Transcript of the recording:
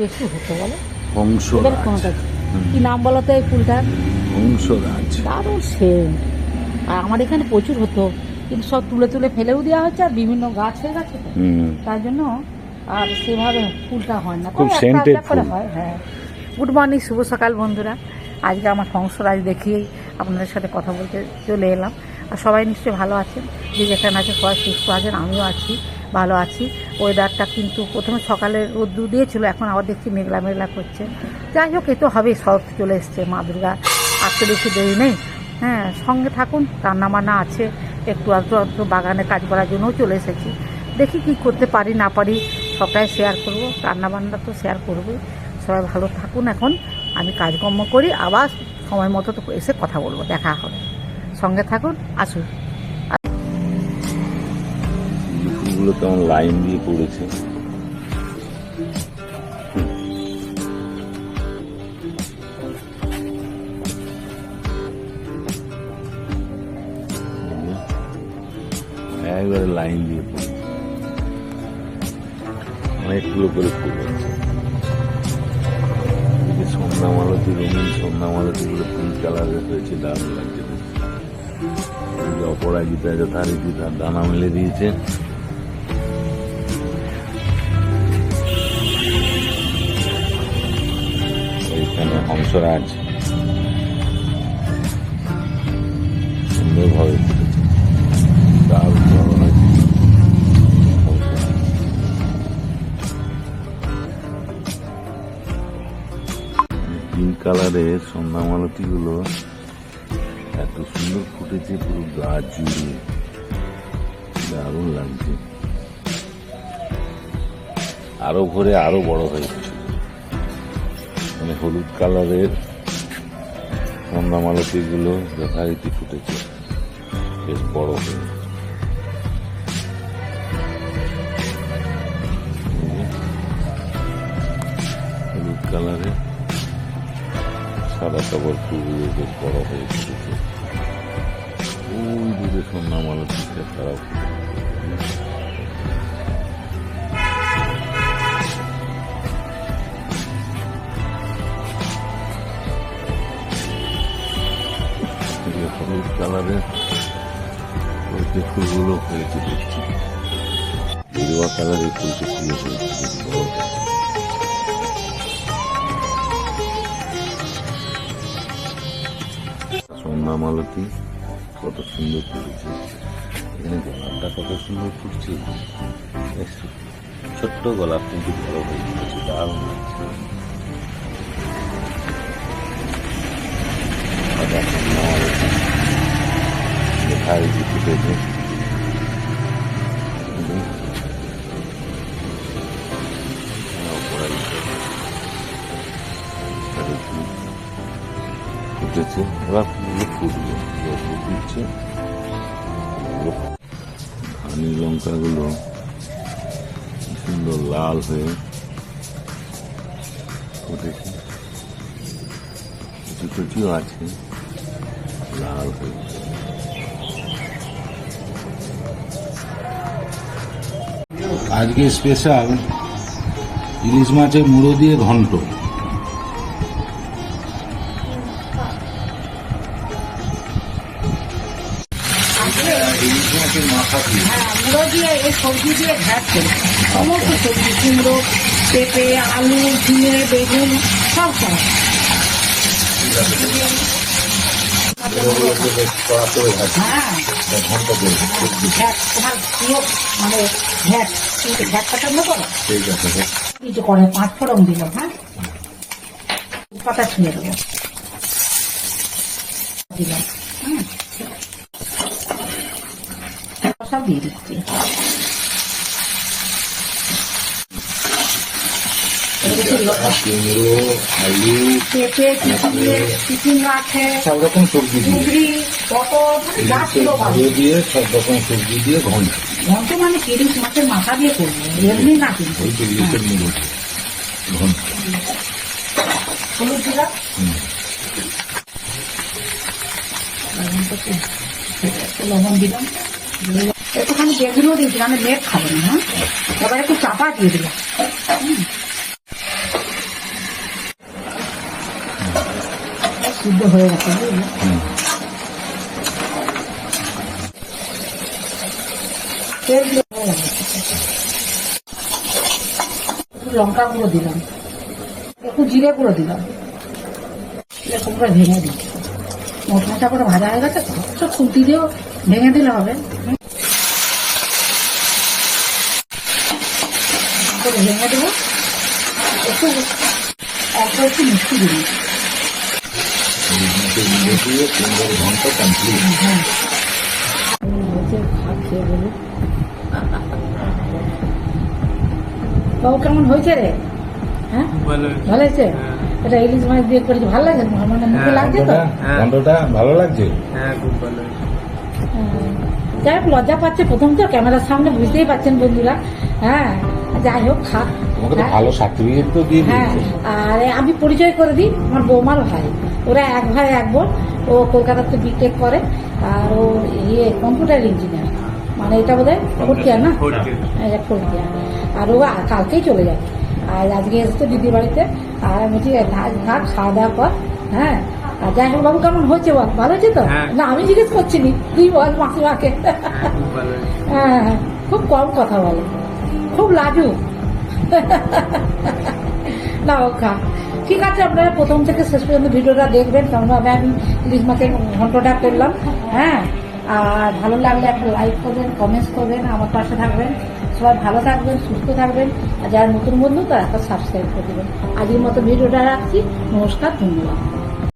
বেশি হতো বলো? হংসরাজ কি নাম বলো তো এই ফুলটার? হংসরাজ দারুণ সেন্ট। আর আমার এখানে প্রচুর হতো। কিন্তু সব তুলে তুলে ফেলেও দেওয়া হচ্ছে আর বিভিন্ন গাছ হয়ে গেছে তার জন্য আর সেভাবে ফুলটা হয় না। খুব করে ফুল। হয় হ্যাঁ। গুড মর্নিং শুভ সকাল বন্ধুরা। আজকে আমার সংসার দেখিয়েই আপনাদের সাথে কথা বলতে চলে এলাম। আর সবাই নিশ্চয়ই ভালো আছেন। যে যেখানে আছে সবাই সুস্থ আছেন আমিও আছি। ভালো আছি। ওয়েদারটা কিন্তু প্রথমে সকালে রোদ্দু দিয়েছিল, এখন আবার দেখছি মেঘলা মেঘলা করছে। যাই হোক, এ তো হবে শরৎ চলে এসছে মা দুর্গা। আসতে বেশি দেরি নেই। হ্যাঁ সঙ্গে থাকুন রান্না বান্না আছে, একটু আধটু আধটু বাগানে কাজ করার জন্যও চলে এসেছি। দেখি কি করতে পারি, না পারি, সবটাই শেয়ার করব। রান্না বান্না তো শেয়ার করবই। সবাই ভালো থাকুন এখন, আমি কাজকর্ম করি, আবার সময় মতো তো এসে কথা বলব, দেখা হবে। সঙ্গে থাকুন, আসুন। ফুলগুলো কেমন লাইন দিয়ে পড়েছে। একবারে লাইন দিয়ে অনেকগুলো করে ফুল হয়েছে লাগছে দানা মেলে দিয়েছে। হংসরাজ সুন্দরভাবে দারুণ হয়েছে পিঙ্ক কালারেরগুলো এত সুন্দর ফুটেছে, পুরো গাছ জুড়ে। দারুণ লাগছে। আরও ভরে আরও বড় হয়ে গেছে। মানে হলুদ কালারের সন্ধ্যামালতি গুলো যথারীতি ফুটেছে। বেশ বড় হয়ে হলুদ কালারের সাদা কাপড় ফুলগুলো বেশ বড় হয়ে ফুটেছে। ওই দূরে সন্ধ্যামালতিটা তারা হলুদ কালারের ওই যে ফুলগুলো হয়েছে দেখছি। গেরুয়া কালারের ফুলটা ফুলে হয়েছে সন্ধ্যা মালতি, কত সুন্দর ফুটেছে। এখানে গোলাপটা কত সুন্দর ফুটছে। ছোট্ট গোলাপ, কিন্তু বড় হয়ে ফুটেছে দারুণ লাগছে। কোথায় যে ফুটেছে ফুটেছে এবার ফুলগুলো ফুটবে এবার ধানি লঙ্কাগুলো সুন্দর লাল হয়ে ফুটেছে কিছু কিছুও আছে, লাল হয়ে আজকে স্পেশাল ইলিশ মাছের মুড়ো দিয়ে ঘন্ট। হ্যাঁ সবজি দিয়ে সমস্ত সবজি, কুমড়ো, পেঁপে, আলু, ঝিঙে, বেগুন, সব কড়া করে হ্যাঁ পাঁচ ফোড়ন দিল হ্যাঁ পাতা ছুঁয়ে দেবো হুম সব দিয়ে দিচ্ছি এবার একটু ল- কুমড়ো আলু সব রকম সবজি দিয়ে সব রকম সবজি দিয়ে মানে মাথা দিয়ে না কিন্তু দিলাম লবণ দিলাম একটুখানি বেগুনও দিয়েছিলাম আমি মেঘ খাব না হ্যাঁ? এবার একটু চাপা দিয়ে দিলাম। সিদ্ধ হয়ে গেছে লঙ্কা গুঁড়ো দিলাম। একটু জিরে গুঁড়ো দিলাম। এরকম করে ভেঙে দিই মোটা করে ভাজা হয়ে গেছে তো খুঁটি দিয়েও ভেঙে দিলে হবে। ভেঙে দেবো। একটু একটু মিষ্টি দিবি। দিয়ে পনেরো ঘণ্টা কমপ্লিট হ্যাঁ বাবু কেমন হয়েছে রে? হ্যাঁ? ভালো হয়েছে। এটা ইলিশ মাছ দিয়ে করেছি ভালো লাগছে মানে মুখে হ্যাঁ, লাগছে তো? হ্যাঁ। ভালো লাগছে? হ্যাঁ খুব ভালো হ্যাঁ। যাই হোক লজ্জা পাচ্ছে প্রথম তো ক্যামেরার সামনে বুঝতেই পাচ্ছেন বন্ধুরা। হ্যাঁ। যাই হোক খা। তোমাকে তো হ্যাঁ। ভালো সার্টিফিকেট তো দিয়ে হ্যাঁ আর আমি পরিচয় করে দিই আমার বৌমার ভাই। ওরা এক ভাই এক বোন। ও কলকাতাতে বিটেক করে আর ও ইয়ে কম্পিউটার ইঞ্জিনিয়ার মানে এটা বোধ হয় ফোর্থ ইয়ার না Fourth এটা ফোর্থ ইয়ার আর ও কালকেই চলে যাবে আর আজকে এসেছে দিদির বাড়িতে। আর আমি বলছি থাক থাক খাওয়া দাওয়া কর। হ্যাঁ আর যাই হোক বাবু কেমন হয়েছে বল? ভালো হয়েছে তো? হ্যাঁ। না আমি জিজ্ঞেস করছি নি। তুই বল মাসিমাকে। হ্যাঁ হ্যাঁ হ্যাঁ, খুব কম কথা বলে। খুব লাজু না খা ঠিক আছে, আপনারা প্রথম থেকে শেষ পর্যন্ত ভিডিওটা দেখবেন কেমনভাবে আমি ইলিশ মাছের ঘন্টটা করলাম। হ্যাঁ আর ভালো লাগলে একটা লাইক করবেন কমেন্টস করবেন, আমার পাশে থাকবেন। সবাই ভালো থাকবেন, সুস্থ থাকবেন, আর যারা নতুন বন্ধু, তারা একটা সাবস্ক্রাইব করে দেবেন। আজকের মতো ভিডিওটা রাখছি। নমস্কার, ধন্যবাদ।